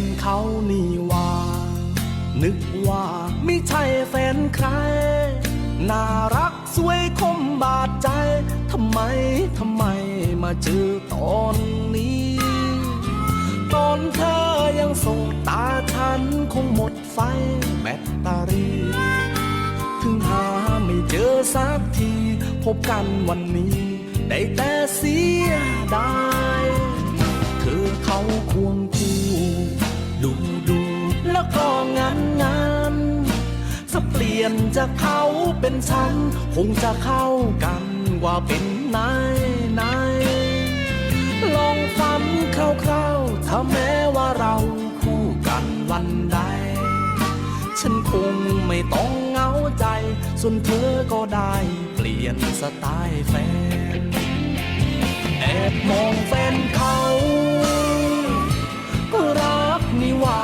นเขานี่ว่า นึกว่าไม่ใช่แฟนใคร น่ารักสวยคมบาดใจ ทำไม ทำไมมาเจอตอนนี้ ตอนเธอยังโสดตาฉันคงหมดไฟแบตเตอรี่ ถึงหาไม่เจอสักที พบกันวันนี้ ได้แต่เสียดาย ลี่ยนจากเขาเป็นฉัน คงจะเข้ากันว่าเป็นนายนายลองฟันคร่าวๆ ถ้าแม้ว่าเราคู่กันวันใด ฉันคงไม่ต้องเหงาใจ ส่วนเธอก็ได้เปลี่ยนสไตล์แฟน แอบมองแฟนเขาก็รักนี่หว่า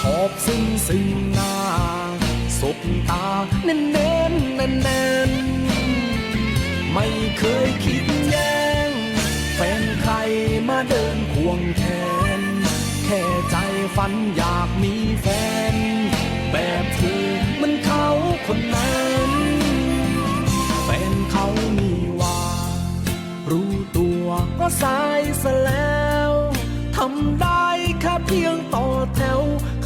ชอบซึ้งซึ้ง สบตาเน้นเน้นแน่นแน่นไม่เคยคิดแย่งแฟนใครมาเดินควงแขนแค่ใจฝันอยากมีแฟน แบบเธอมันเขาคนนั้นแฟนเขานี่ว่า รู้ตัวก็สายซะแล้วทำได้แค่เพียง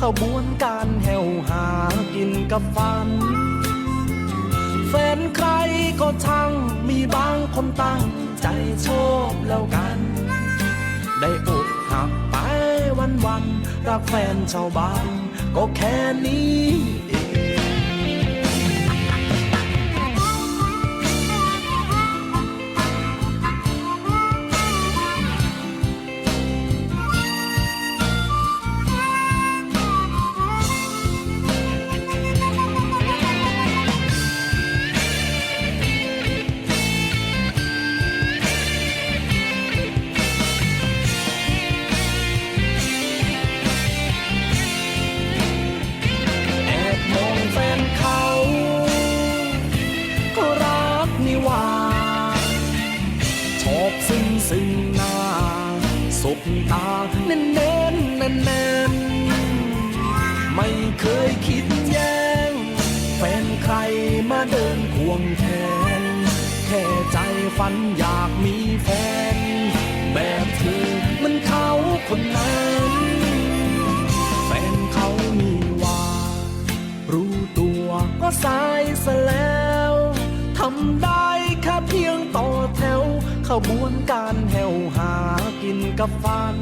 ขบวนการแหวหากินกับฟัน แฟนใครก็ช่างมีบางคนตั้งใจชอบแล้วกัน ได้อกหักไปวันวันรักแฟนชาวบ้านก็แค่นี้ บตาเน้นเน้นแน่นแน่นไม่เคยคิดแย่งแฟนใครมาเดินควงแขนแค่ใจฝันอยากมีแฟน แบบเธอมันเขาคนนั้นแฟนเขามีว่า รู้ตัวก็สายซะแล้วทำได้แค่เพียงต่อแถวขบวนการแหวหา กินกับฟัน